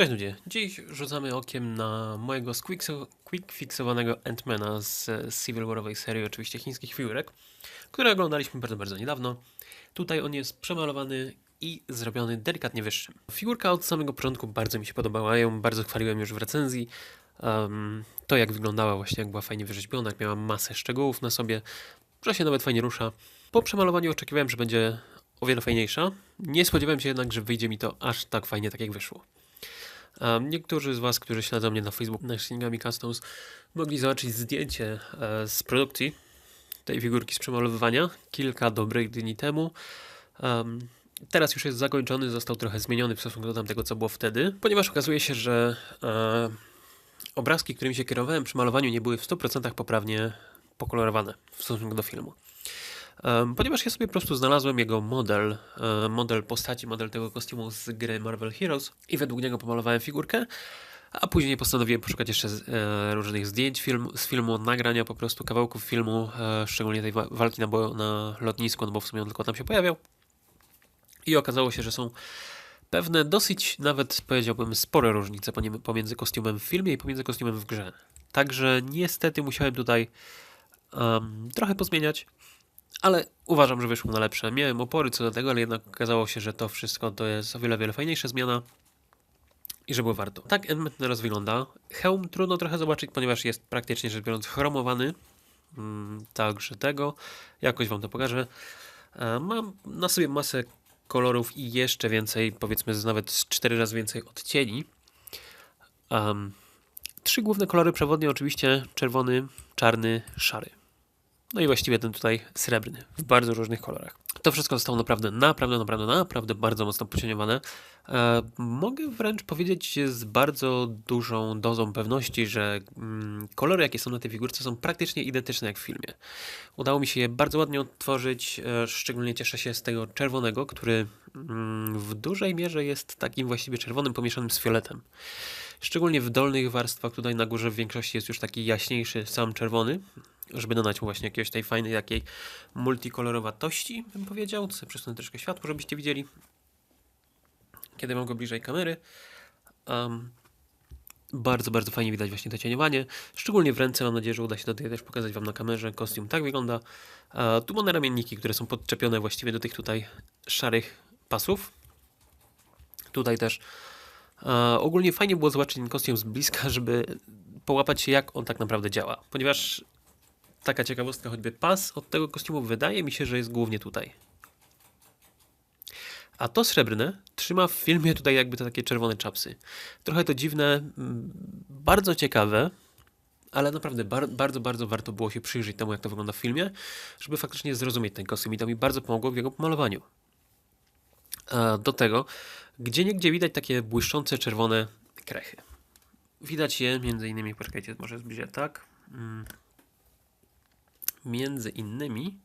Cześć ludzie, dziś rzucamy okiem na mojego squickso- quick fixowanego Antmana z Civil Warowej serii oczywiście chińskich figurek, które oglądaliśmy bardzo, bardzo niedawno. Tutaj on jest przemalowany i zrobiony delikatnie wyższym. Figurka od samego początku bardzo mi się podobała, ją bardzo chwaliłem już w recenzji. Um, to jak wyglądała właśnie, jak była fajnie wyrzeźbiona, jak miała masę szczegółów na sobie, że się nawet fajnie rusza. Po przemalowaniu oczekiwałem, że będzie o wiele fajniejsza. Nie spodziewałem się jednak, że wyjdzie mi to aż tak fajnie, tak jak wyszło. Niektórzy z Was, którzy śledzą mnie na Facebooku, na Shinigami Customs, mogli zobaczyć zdjęcie e, z produkcji tej figurki z przemalowywania kilka dobrych dni temu. Teraz już jest zakończony, został trochę zmieniony w stosunku do tamtego, co było wtedy, ponieważ okazuje się, że e, obrazki, którymi się kierowałem przy malowaniu, nie były w 100% poprawnie pokolorowane w stosunku do filmu. Um, ponieważ ja sobie po prostu znalazłem jego model, e, model postaci, model tego kostiumu z gry Marvel Heroes i według niego pomalowałem figurkę, a później postanowiłem poszukać jeszcze e, różnych zdjęć film, z filmu, nagrania po prostu kawałków filmu, e, szczególnie tej wa- walki na, na lotnisku, no bo w sumie on tylko tam się pojawiał. I okazało się, że są pewne dosyć nawet powiedziałbym spore różnice pomiędzy kostiumem w filmie i pomiędzy kostiumem w grze. Także niestety musiałem tutaj em, trochę pozmieniać, ale uważam, że wyszło na lepsze. Miałem opory co do tego, ale jednak okazało się, że to wszystko to jest o wiele, wiele fajniejsza zmiana i że było warto. Tak Endment teraz wygląda. Hełm trudno trochę zobaczyć, ponieważ jest praktycznie rzecz biorąc chromowany. Mm, także tego. Jakoś wam to pokażę. E, Mam na sobie masę kolorów i jeszcze więcej, powiedzmy nawet z cztery razy więcej odcieni. Um, trzy główne kolory przewodnie oczywiście czerwony, czarny, szary. No i właściwie ten tutaj srebrny w bardzo różnych kolorach. To wszystko zostało naprawdę, naprawdę, naprawdę, naprawdę bardzo mocno pocieniowane. E, mogę wręcz powiedzieć z bardzo dużą dozą pewności, że mm, kolory, jakie są na tej figurce, są praktycznie identyczne jak w filmie. Udało mi się je bardzo ładnie odtworzyć, e, szczególnie cieszę się z tego czerwonego, który mm, w dużej mierze jest takim właściwie czerwonym pomieszanym z fioletem. Szczególnie w dolnych warstwach, tutaj na górze w większości jest już taki jaśniejszy sam czerwony, żeby dodać mu właśnie jakiegoś tej fajnej takiej multikolorowatości, bym powiedział. Przesunę troszkę światło, żebyście widzieli, kiedy mam go bliżej kamery. Um, bardzo, bardzo fajnie widać właśnie to cieniowanie, szczególnie w ręce. Mam nadzieję, że uda się to też pokazać Wam na kamerze. Kostium tak wygląda. E, tu mamy ramienniki, które są podczepione właściwie do tych tutaj szarych pasów. Tutaj też E, ogólnie fajnie było zobaczyć ten kostium z bliska, żeby połapać się, jak on tak naprawdę działa. Ponieważ taka ciekawostka, choćby pas od tego kostiumu wydaje mi się, że jest głównie tutaj. A to srebrne trzyma w filmie tutaj jakby te takie czerwone czapsy. Trochę to dziwne, mm, bardzo ciekawe, ale naprawdę bar bardzo, bardzo warto było się przyjrzeć temu, jak to wygląda w filmie, żeby faktycznie zrozumieć ten kostium i to mi bardzo pomogło w jego pomalowaniu. A do tego, gdzie niegdzie widać takie błyszczące czerwone krechy. Widać je między innymi, poczekajcie, może zbliżę tak. Mm. Między innymi.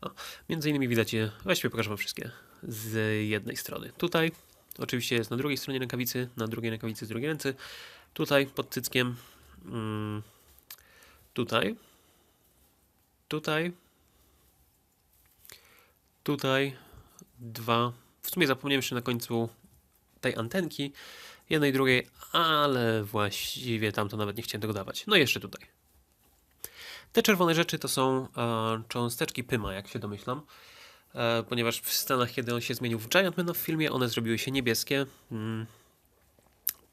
O, między innymi widać je, właściwie pokażę wam wszystkie z jednej strony. Tutaj, oczywiście jest na drugiej stronie rękawicy, na drugiej rękawicy z drugiej ręce. Tutaj pod cyckiem. Mm. Tutaj. Tutaj. Tutaj. Dwa. W sumie zapomniałem jeszcze na końcu tej antenki, jednej, drugiej, ale właściwie tam to nawet nie chciałem tego dawać. No i jeszcze tutaj. Te czerwone rzeczy to są e, cząsteczki Pyma, jak się domyślam. E, ponieważ w scenach, kiedy on się zmienił w Giantmana w filmie, one zrobiły się niebieskie. Mm.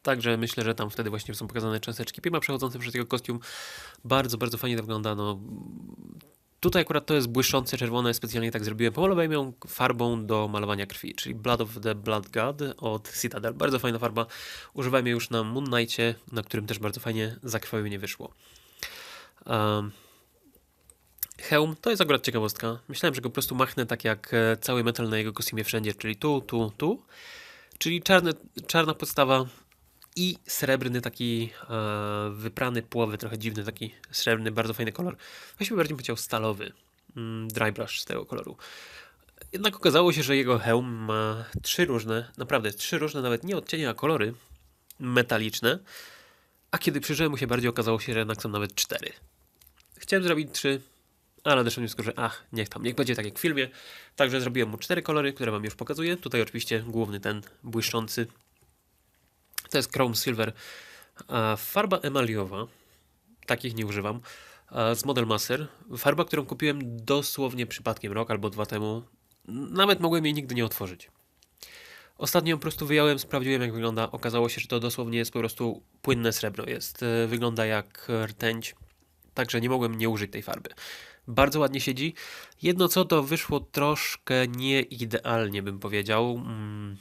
Także myślę, że tam wtedy właśnie są pokazane cząsteczki Pyma przechodzące przez jego kostium. Bardzo, bardzo fajnie to wygląda. No, Tutaj akurat to jest błyszczące czerwone, specjalnie tak zrobiłem. Pomalowałem ją farbą do malowania krwi, czyli Blood of the Blood God od Citadel. Bardzo fajna farba. Używałem jej już na Moon Knightie, na którym też bardzo fajnie zakrwawienie wyszło. Um, hełm to jest akurat ciekawostka. Myślałem, że go po prostu machnę tak jak e, cały metal na jego kostiumie wszędzie, czyli tu, tu, tu. Czyli czarny, czarna podstawa i srebrny taki e, wyprany połowy, trochę dziwny taki srebrny, bardzo fajny kolor. Właściwie bardziej bym powiedział stalowy, mm, dry brush z tego koloru. Jednak okazało się, że jego hełm ma trzy różne, naprawdę trzy różne, nawet nie odcienie, a kolory metaliczne. A kiedy przyjrzałem mu się bardziej, okazało się, że jednak są nawet cztery. Chciałem zrobić trzy, ale doszedłem do że ach, niech tam, niech będzie tak jak w filmie. Także zrobiłem mu cztery kolory, które wam już pokazuję. Tutaj oczywiście główny ten błyszczący To jest Chrome Silver. Farba emaliowa, takich nie używam, z Model Master. Farba, którą kupiłem dosłownie przypadkiem rok albo dwa temu. Nawet mogłem jej nigdy nie otworzyć. Ostatnio po prostu wyjąłem, sprawdziłem jak wygląda. Okazało się, że to dosłownie jest po prostu płynne srebro. Jest, e, wygląda jak rtęć, także nie mogłem nie użyć tej farby. Bardzo ładnie siedzi. Jedno co to wyszło troszkę nieidealnie, bym powiedział. Mm.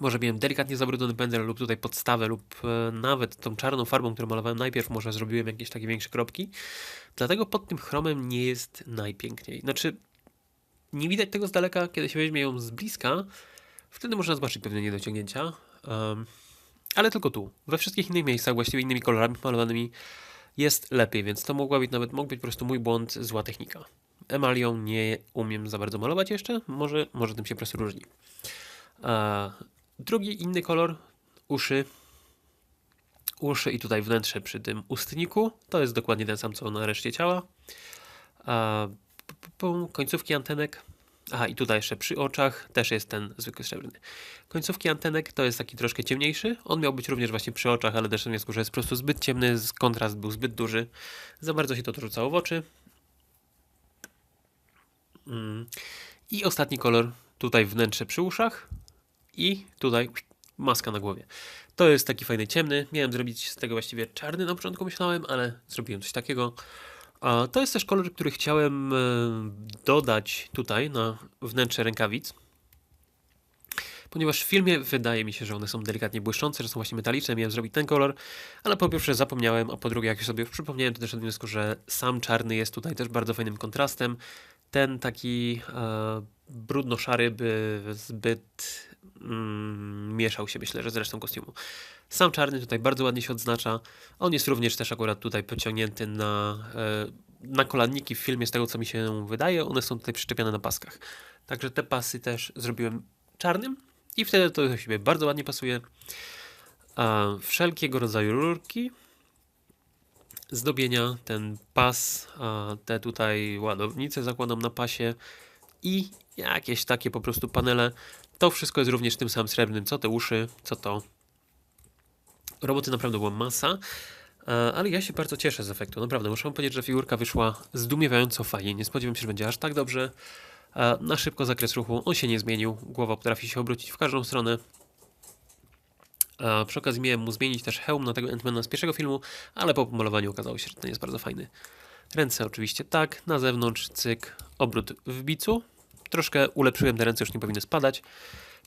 Może miałem delikatnie zabrudzony pędzel lub tutaj podstawę lub e, nawet tą czarną farbą, którą malowałem najpierw, może zrobiłem jakieś takie większe kropki. Dlatego pod tym chromem nie jest najpiękniej. Znaczy, nie widać tego z daleka, kiedy się weźmie ją z bliska, Wtedy można zobaczyć pewne niedociągnięcia. Um, ale tylko tu. We wszystkich innych miejscach, właściwie innymi kolorami malowanymi jest lepiej, więc to mogła być nawet mógł być po prostu mój błąd, zła technika. Emalią nie umiem za bardzo malować jeszcze, może, może tym się po prostu różni. A, drugi inny kolor, uszy. Uszy i tutaj wnętrze przy tym ustniku, to jest dokładnie ten sam co na reszcie ciała. A, końcówki antenek Aha, i tutaj jeszcze przy oczach też jest ten zwykły srebrny. Końcówki antenek to jest taki troszkę ciemniejszy. On miał być również właśnie przy oczach, ale też wniosku, że jest po prostu zbyt ciemny, kontrast był zbyt duży. Za bardzo się to rzucało w oczy. Mm. I ostatni kolor, tutaj wnętrze przy uszach i tutaj maska na głowie. To jest taki fajny ciemny. Miałem zrobić z tego właściwie czarny na początku myślałem, ale zrobiłem coś takiego. A to jest też kolor, który chciałem e, dodać tutaj na wnętrze rękawic. Ponieważ w filmie wydaje mi się, że one są delikatnie błyszczące, że są właśnie metaliczne, miałem zrobić ten kolor, ale po pierwsze zapomniałem, a po drugie jak już sobie przypomniałem, to też od wniosku, że sam czarny jest tutaj też bardzo fajnym kontrastem. Ten taki e, brudno-szary by zbyt mm, mieszał się, myślę, że z resztą kostiumu. Sam czarny tutaj bardzo ładnie się odznacza. On jest również też akurat tutaj pociągnięty na, e, na kolanniki w filmie, z tego co mi się wydaje. One są tutaj przyczepione na paskach. Także te pasy też zrobiłem czarnym i wtedy to do siebie bardzo ładnie pasuje. A wszelkiego rodzaju rurki, zdobienia, ten pas, te tutaj ładownice zakładam na pasie i jakieś takie po prostu panele. To wszystko jest również tym samym srebrnym, co te uszy, co to roboty naprawdę była masa, e, ale ja się bardzo cieszę z efektu. Naprawdę, muszę powiedzieć, że figurka wyszła zdumiewająco fajnie. Nie spodziewam się, że będzie aż tak dobrze. E, na szybko zakres ruchu, on się nie zmienił. Głowa potrafi się obrócić w każdą stronę. A przy okazji miałem mu zmienić też hełm na tego Ant-Mana z pierwszego filmu, ale po pomalowaniu okazało się, że ten jest bardzo fajny. Ręce oczywiście tak, na zewnątrz cyk, obrót w bicu. Troszkę ulepszyłem te ręce, już nie powinny spadać.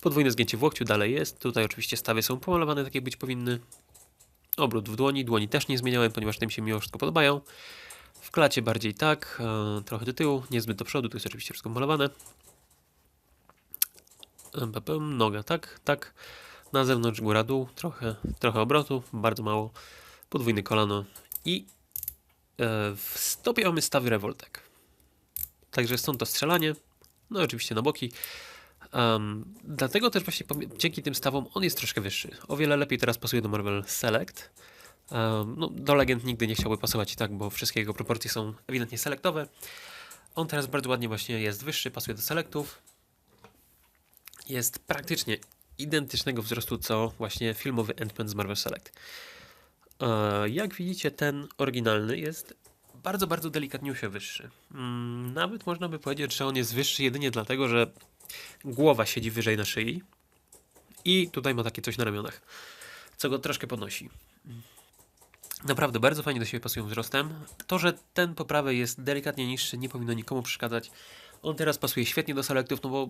Podwójne zgięcie w łokciu dalej jest. Tutaj oczywiście stawy są pomalowane tak jak być powinny. Obrót w dłoni. Dłoni też nie zmieniałem, ponieważ tym się mimo wszystko podobają. W klacie bardziej tak, e, trochę do tyłu, niezbyt do przodu, tu jest oczywiście wszystko malowane. Noga, tak, tak. Na zewnątrz góra dół, trochę, trochę obrotu, bardzo mało. Podwójne kolano i e, w stopie mamy stawy rewoltek. Także stąd to strzelanie. No oczywiście na boki. Um, dlatego też właśnie dzięki tym stawom on jest troszkę wyższy. O wiele lepiej teraz pasuje do Marvel Select. Um, no, do Legend nigdy nie chciałby pasować i tak, bo wszystkie jego proporcje są ewidentnie selektowe. On teraz bardzo ładnie właśnie jest wyższy, pasuje do Selectów. Jest praktycznie identycznego wzrostu co właśnie filmowy Ant-Man z Marvel Select. E, jak widzicie, ten oryginalny jest bardzo, bardzo delikatniusie wyższy. Mm, nawet można by powiedzieć, że on jest wyższy jedynie dlatego, że Głowa siedzi wyżej na szyi. I tutaj ma takie coś na ramionach, co go troszkę podnosi. Naprawdę bardzo fajnie do siebie pasują wzrostem. To, że ten po prawej jest delikatnie niższy, nie powinno nikomu przeszkadzać. On teraz pasuje świetnie do selektów, no bo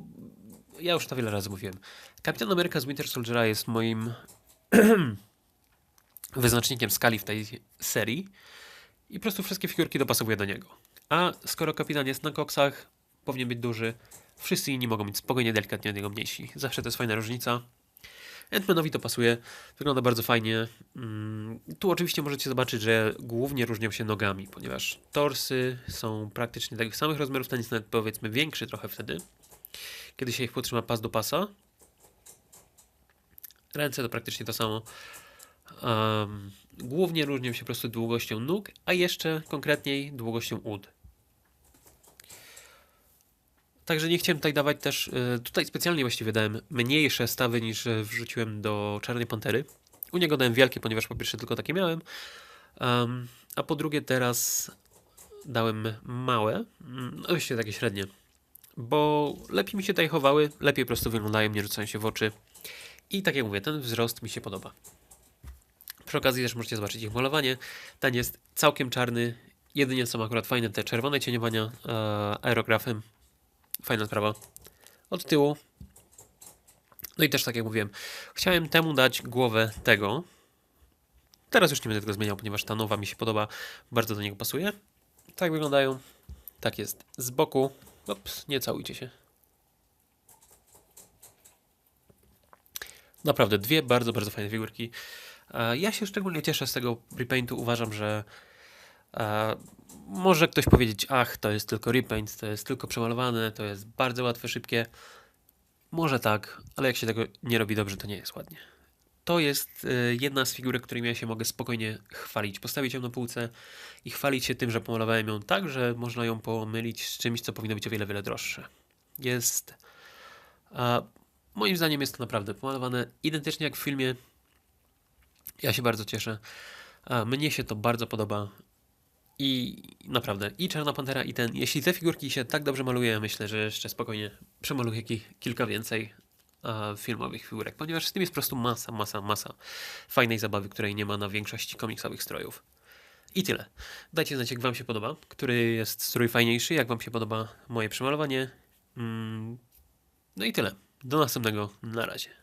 ja już to wiele razy mówiłem. Kapitan Ameryka z Winter Soldiera jest moim wyznacznikiem skali w tej serii i po prostu wszystkie figurki dopasowuję do niego. A skoro kapitan jest na koksach, powinien być duży, Wszyscy inni mogą być spokojnie, delikatnie od niego mniejsi. Zawsze to jest fajna różnica. Ant-Manowi to pasuje, wygląda bardzo fajnie. Mm, tu oczywiście możecie zobaczyć, że głównie różnią się nogami, ponieważ torsy są praktycznie takich samych rozmiarów, ten jest nawet powiedzmy większy trochę wtedy, kiedy się ich potrzyma pas do pasa. Ręce to praktycznie to samo. Um, głównie różnią się po prostu długością nóg, a jeszcze konkretniej długością ud. Także nie chciałem tutaj dawać też, y, tutaj specjalnie właściwie dałem mniejsze stawy niż y, wrzuciłem do Czarnej Pantery. U niego dałem wielkie, ponieważ po pierwsze tylko takie miałem, um, a po drugie teraz dałem małe, mm, no właściwie takie średnie, bo lepiej mi się tutaj chowały, lepiej po prostu wyglądają, nie rzucają się w oczy i tak jak mówię, ten wzrost mi się podoba. Przy okazji też możecie zobaczyć ich malowanie. Ten jest całkiem czarny. Jedynie są akurat fajne te czerwone cieniowania e, aerografem. Fajna sprawa. Od tyłu. No i też tak jak mówiłem, chciałem temu dać głowę tego. Teraz już nie będę tego zmieniał, ponieważ ta nowa mi się podoba. Bardzo do niego pasuje. Tak wyglądają. Tak jest z boku. Ops, nie całujcie się. Naprawdę, dwie bardzo, bardzo fajne figurki. E, Ja się szczególnie cieszę z tego repaintu. Uważam, że e, może ktoś powiedzieć, ach, to jest tylko repaint, to jest tylko przemalowane, to jest bardzo łatwe, szybkie. Może tak, ale jak się tego nie robi dobrze, to nie jest ładnie. To jest e, jedna z figurek, którymi ja się mogę spokojnie chwalić. Postawić ją na półce i chwalić się tym, że pomalowałem ją tak, że można ją pomylić z czymś, co powinno być o wiele, wiele droższe. Jest. Moim zdaniem jest to naprawdę pomalowane identycznie jak w filmie. Ja się bardzo cieszę. A, mnie się to bardzo podoba. I naprawdę, i Czarna Pantera, i ten. Jeśli te figurki się tak dobrze maluje, myślę, że jeszcze spokojnie przemaluję ki kilka więcej filmowych figurek, ponieważ z tym jest po prostu masa, masa, masa fajnej zabawy, której nie ma na większości komiksowych strojów. I tyle. Dajcie znać, jak Wam się podoba, który jest strój fajniejszy, jak Wam się podoba moje przemalowanie. Mm, no i tyle. Do następnego. Na razie.